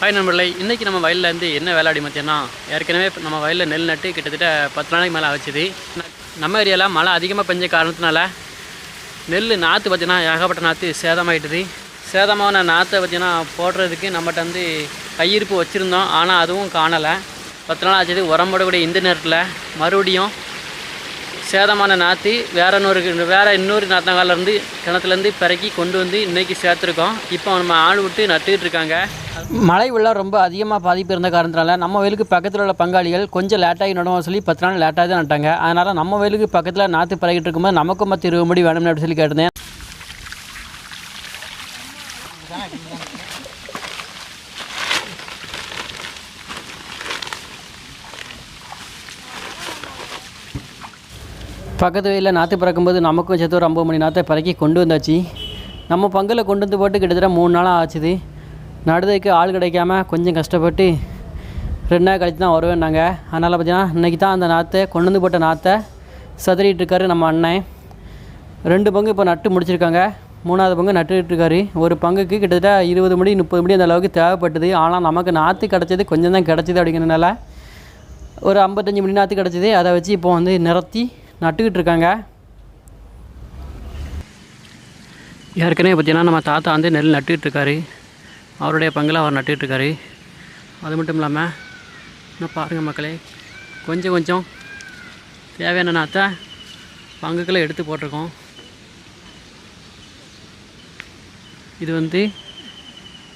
Hi நண்பர்களே இன்றைக்கி நம்ம வயலில் இருந்து என்ன வேலையாடி மத்தியன்னா ஏற்கனவே நம்ம வயலில் நெல் நட்டு கிட்டத்தட்ட பத்து நாளைக்கு மேலே ஆச்சுது. நம்ம ஏரியாவில் மழை அதிகமாக பெஞ்ச காரணத்தினால நெல் நாற்று பார்த்தீங்கன்னா ஏகப்பட்ட நாற்று சேதமாயிட்டுது. சேதமான நாற்றை பார்த்தீங்கன்னா போடுறதுக்கு நம்மகிட்ட வந்து கையிருப்பு வச்சுருந்தோம். ஆனால் அதுவும் காணலை. பத்து நாள் ஆச்சுது. உரம் போடக்கூடிய இந்த நேரத்தில் மறுபடியும் சேதமான நாற்று வேற இன்னொரு வேற இன்னொரு நாத்தங்காலேருந்து கிணத்துலேருந்து பிறக்கி கொண்டு வந்து இன்னைக்கு சேர்த்துருக்கோம். இப்போ நம்ம ஆள் விட்டு நட்டுக்கிட்டு இருக்காங்க. மழை வெள்ளம் ரொம்ப அதிகமாக பாதிப்பு இருந்த காரணத்தினால நம்ம வயலுக்கு பக்கத்தில் உள்ள பங்காளிகள் கொஞ்சம் லேட்டாகி நடுவோம் சொல்லி பத்து நாள் லேட்டாக தான் நட்டாங்க. அதனால் நம்ம வயலுக்கு பக்கத்தில் நாற்று பறகிட்டு இருக்கும்போது நமக்கும் மற்ற இருபது முடி வேணும்னு அப்படின்னு சொல்லி கேட்டிருந்தேன். பக்கத்து வயலில் நாற்று பறக்கும்போது நமக்கும் சேர்த்து ஒரு ஐம்பது மணி நாற்றை பறக்கி கொண்டு வந்தாச்சு. நம்ம பங்கில் கொண்டு வந்து போட்டு கிட்டத்தட்ட மூணு நாளாக ஆச்சுது. நடுதைக்கு ஆள் கிடைக்காம கொஞ்சம் கஷ்டப்பட்டு ரெண்டு நாள் கழித்து தான் வருவேன் நாங்கள் அதனால் பார்த்தீங்கன்னா இன்றைக்கி தான் அந்த நாற்றை கொண்டு வந்து போட்ட நாற்றை சதறிட்டுருக்காரு நம்ம அண்ணன். ரெண்டு பங்கு இப்போ நட்டு முடிச்சிருக்காங்க. மூணாவது பங்கு நட்டுக்கிட்டுருக்காரு ஒரு பங்குக்கு கிட்டத்தட்ட இருபது மணி முப்பது மணி அந்த அளவுக்கு தேவைப்பட்டது. ஆனால் நமக்கு நாற்று கிடச்சது கொஞ்சம் தான் கிடச்சிது அப்படிங்கிறதுனால ஒரு ஐம்பத்தஞ்சு மணி நாற்று கிடச்சிது. அதை வச்சு இப்போ வந்து நிறத்தி நட்டுக்கிட்டு இருக்காங்க ஏற்கனவே பார்த்திங்கன்னா நம்ம தாத்தா வந்து நெல் நட்டுக்கிட்டு இருக்காரு அவருடைய பங்கில் அவர் நட்டுக்கிட்டு இருக்காரு அது மட்டும் இல்லாமல் இன்னும் பாருங்கள் மக்களே கொஞ்சம் கொஞ்சம் தேவையான நாற்றை பங்குக்களை எடுத்து போட்டிருக்கோம். இது வந்து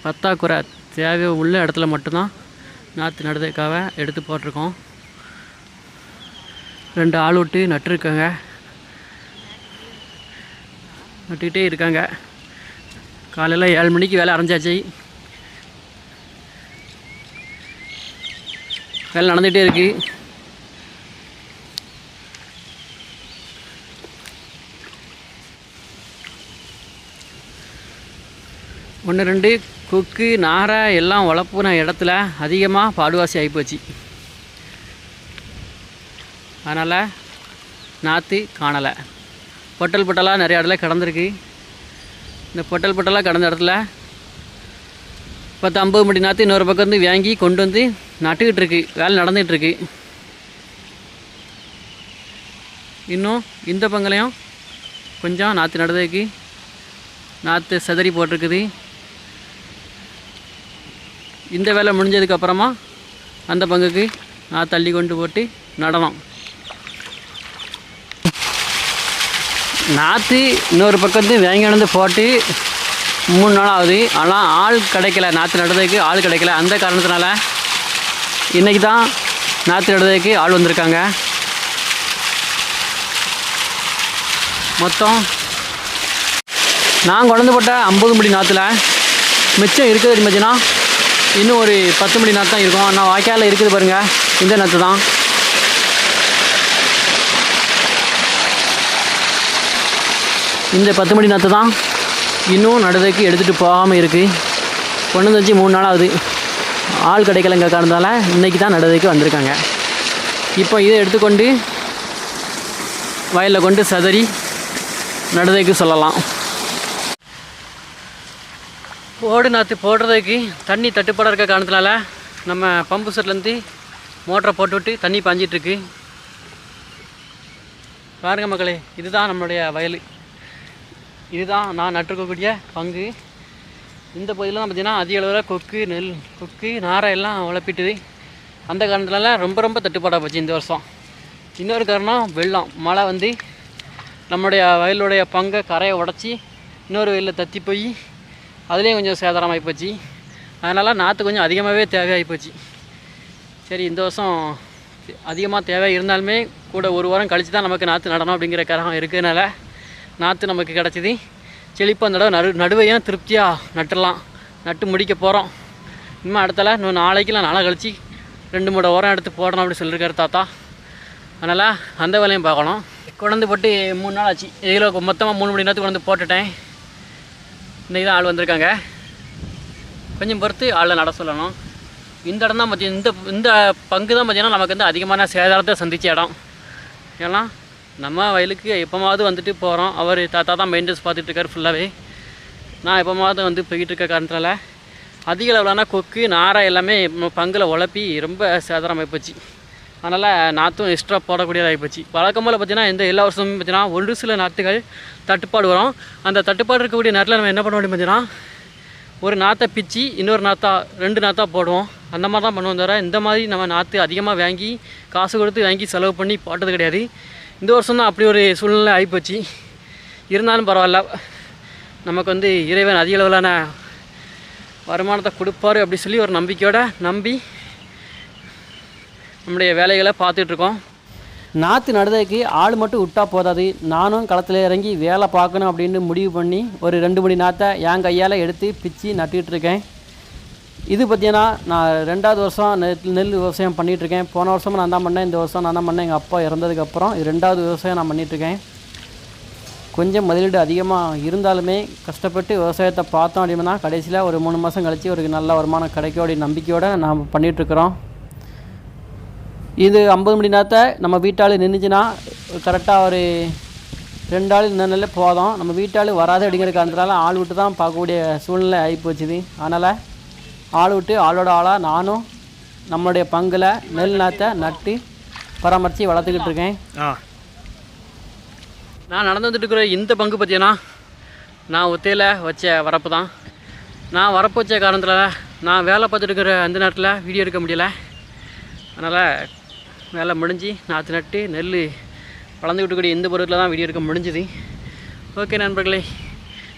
பத்தாக்குறை தேவை உள்ள இடத்துல மட்டும்தான் நாற்று நடுறதுக்காக எடுத்து போட்டிருக்கோம். ரெண்டு ஆள் விட்டு நட்டுருக்காங்க. நட்டுக்கிட்டே இருக்காங்க. காலையில் ஏழு மணிக்கு வேலை அரைஞ்சாச்சு. வேலை நடந்துகிட்டே இருக்கு. ஒன்று ரெண்டு கொக்கு நாரை எல்லாம் வளர்ப்புன இடத்துல அதிகமாக பாடுவாசி ஆகிப்போச்சு அதனால் நாற்று காணலை. பொட்டல் பொட்டலாக நிறைய இடத்துல கிடந்திருக்கு. இந்த பொட்டல் பொட்டலாக கிடந்த இடத்துல பத்து ஐம்பது மணி நாற்று இன்னொரு பக்கம் வந்து வாங்கி கொண்டு வந்து நட்டுக்கிட்டு இருக்கு. வேலை நடந்துகிட்டு இருக்கு. இன்னும் இந்த பங்களையும் கொஞ்சம் நாற்று நடந்ததுக்கு நாற்று செதறி போட்டிருக்குது. இந்த வேலை முடிஞ்சதுக்கப்புறமா அந்த பங்குக்கு நான் தள்ளி கொண்டு போட்டு நடனம் நாற்று இன்னொரு பக்கத்து வாங்கி வந்து போட்டு. மூணு நாள் ஆகுது. ஆனால் ஆள் கிடைக்கல. நாற்று நடுறதுக்கு ஆள் கிடைக்கல. அந்த காரணத்தினால இன்றைக்கி தான் நாற்று நடுறதுக்கு ஆள் வந்திருக்காங்க. மொத்தம் நான் கொண்டு போட்ட ஐம்பது மணி நாற்றுல மிச்சம் இருக்குது மச்சினா இன்னும் ஒரு பத்து மணி நாற்று தான் இருக்கும். ஆனால் வாய்க்காலில் இருக்குது பாருங்கள் இந்த நாற்று தான். இந்த பத்து மணி நாற்று தான் இன்னும் நடுதைக்கு எடுத்துகிட்டு போகாமல் இருக்குது கொண்டு வந்து வச்சு மூணு நாள் ஆகுது. ஆள் கிடைக்கலங்க காரணத்தால் இன்றைக்கி தான் நடுதைக்கு வந்திருக்காங்க. இப்போ இதை எடுத்துக்கொண்டு வயலில் கொண்டு சதறி நடுதைக்கு சொல்லலாம். ஓடு நாற்று போடுறதுக்கு தண்ணி தட்டுப்பாடாக இருக்க காரணத்தினால நம்ம பம்பு செட்லேருந்து மோட்டரை போட்டுவிட்டு தண்ணி பாஞ்சிட்ருக்கு பாருங்கள் மக்களே இதுதான் நம்மளுடைய வயல். இதுதான் நான் நட்டுருக்கக்கூடிய பங்கு. இந்த பகுதியிலலாம் பார்த்திங்கன்னா பார்த்தீங்கன்னா அதிக அளவில் கொக்கு நெல் கொக்கு நாரை எல்லாம் வளர்ப்பிட்டுது அந்த காரணத்துலலாம் ரொம்ப ரொம்ப தட்டுப்பாடாக போச்சு இந்த வருஷம். இன்னொரு காரணம் வெள்ளம். மழை வந்து நம்முடைய வயலுடைய பங்கை கரையை உடச்சி இன்னொரு வயலில் தத்தி போய் அதுலேயும் கொஞ்சம் சேதாரமாகி போச்சு. அதனால் நாற்று கொஞ்சம் அதிகமாகவே தேவையாகி போச்சு. சரி இந்த வருஷம் அதிகமாக தேவை இருந்தாலுமே கூட ஒரு வாரம் கழித்து தான் நமக்கு நாற்று நடணும் அப்படிங்கிற கரகம் இருக்கிறதுனால நாற்று நமக்கு கிடச்சிது. செழிப்பாக அந்த தடவை நடு நடுவையும் திருப்தியாக நட்டுடலாம். நட்டு முடிக்க போகிறோம் இன்னும் அடுத்தால இன்னும் நாளைக்கெலாம் நாளை கழித்து ரெண்டு மூணு உரம் எடுத்து போடணும் அப்படின்னு சொல்லியிருக்காரு தாத்தா. அதனால் அந்த வேலையும் பார்க்கணும். குழந்தை போட்டு மூணு நாள் ஆச்சு. இதில் மொத்தமாக மூணு மணி நேரத்துக்கு கொண்டு போட்டுட்டேன். இன்றைக்கி தான் ஆள் வந்திருக்காங்க. கொஞ்சம் பொறுத்து ஆளை நட சொல்லணும். இந்த இடம் தான் பார்த்தீங்கன்னா இந்த இந்த பங்கு தான் பார்த்தீங்கன்னா நமக்கு வந்து அதிகமான சேதாரத்தை சந்தித்த இடம். ஏன்னா நம்ம வயலுக்கு எப்போமாவது வந்துட்டு போகிறோம் அவர் தாத்தா தான் மெயின்டென்ஸ் பார்த்துட்ருக்காரு ஃபுல்லாகவே நான் எப்போமாவது வந்து போய்கிட்டு இருக்க காரணத்தால் அதிக அளவிலான கொக்கு நாரை எல்லாமே பங்கில் உழப்பி ரொம்ப சேதாரமாகி போச்சு. அதனால் நாற்றும் எக்ஸ்ட்ரா போடக்கூடியதாகிப்போச்சு போச்சு. வழக்கம் போல் பார்த்தீங்கன்னா இந்த எல்லா வருஷமும் பார்த்தீங்கன்னா ஒரு சில நாற்றுகள் தட்டுப்பாடு வரும். அந்த தட்டுப்பாடு இருக்கக்கூடிய நேரத்தில் நம்ம என்ன பண்ண முடியும் பார்த்தீங்கன்னா ஒரு நாற்றை பிச்சு இன்னொரு நாற்றா ரெண்டு நாற்றா போடுவோம். அந்த மாதிரி தான் பண்ணுவோம் தவிர இந்த மாதிரி நம்ம நாற்று அதிகமாக வாங்கி காசு கொடுத்து வாங்கி செலவு பண்ணி போட்டது கிடையாது. இந்த வருஷம் தான் அப்படி ஒரு சூழ்நிலை ஆகிப்போச்சு. இருந்தாலும் பரவாயில்ல. நமக்கு வந்து இறைவன் அதிக அளவிலான வருமானத்தை கொடுப்பாரு அப்படி சொல்லி ஒரு நம்பிக்கையோடு நம்பி நம்முடைய வேலைகளை பார்த்துட்ருக்கோம் நாற்று நடுறதுக்கு ஆள் மட்டும் விட்டால் போதாது. நானும் களத்தில் இறங்கி வேலை பார்க்கணும் அப்படின்னு முடிவு பண்ணி ஒரு ரெண்டு மணி நாற்றை என் கையால் எடுத்து பிச்சு நட்டுக்கிட்டு இருக்கேன். இது பார்த்தீங்கன்னா நான் ரெண்டாவது வருஷம் நெல் நெல் விவசாயம் பண்ணிகிட்ருக்கேன் போன வருஷமும் நான் தான் பண்ணேன் இந்த வருஷம் நான் தான் பண்ணேன். எங்கள் அப்பா இறந்ததுக்கப்புறம் இது ரெண்டாவது விவசாயம் நான் பண்ணிகிட்ருக்கேன் கொஞ்சம் முதலீடு அதிகமாக இருந்தாலுமே கஷ்டப்பட்டு விவசாயத்தை பார்த்தோம் அப்படின்னா கடைசியில் ஒரு மூணு மாதம் கழித்து ஒரு நல்ல வருமானம் கிடைக்கும் அப்படின்னு நம்பிக்கையோடு நாம் பண்ணிகிட்ருக்குறோம் இது ஐம்பது மணி நேரத்தை நம்ம வீட்டாள் நின்றுச்சுன்னா கரெக்டாக ஒரு ரெண்டு ஆள் நின்னாலே போதும். நம்ம வீட்டாள் வராது அப்படிங்கிற காரணத்தினால ஆள் விட்டு தான் பார்க்கக்கூடிய சூழ்நிலை ஆகிப்போச்சுது அதனால் ஆள் விட்டு ஆளோட ஆளாக நானும் நம்மளுடைய பங்கில் நெல் நாற்றை நட்டு பராமரித்து வளர்த்துக்கிட்டு இருக்கேன். ஆ. நான் நடந்து வந்துட்டு இருக்கிற இந்த பங்கு பார்த்தீங்கன்னா நான் ஒத்தையில் வச்ச வரப்பு தான். நான் வரப்பு வச்ச காரணத்தில் நான் வேலை பார்த்துட்டு இருக்கிற அந்த நேரத்தில் வீடியோ எடுக்க முடியல. அதனால் வேலை முடிஞ்சு நாற்று நட்டு நெல் வளர்ந்துக்கிட்டு இருக்கக்கூடிய இந்த பருவத்தில் தான் வீடியோ எடுக்க முடிஞ்சுது. ஓகே நண்பர்களே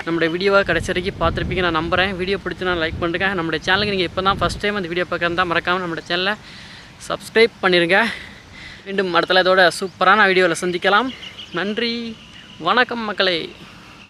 நம்ம வீடியோவை கடைசி வரைக்கும் பார்த்துருப்பீங்க நான் நம்புகிறேன் வீடியோ பிடிச்சி நான் லைக் பண்ணுறேன் நம்மளோட சேனலுக்கு நீங்கள் இப்போ தான் ஃபஸ்ட் டைம் அந்த வீடியோ பார்க்குறதா மறக்காமல் நம்மளோட சேனலை சப்ஸ்கிரைப் பண்ணிடுங்க மீண்டும் அடுத்தல இதோட சூப்பரான வீடியோவில் சந்திக்கலாம். நன்றி. வணக்கம் மக்களை.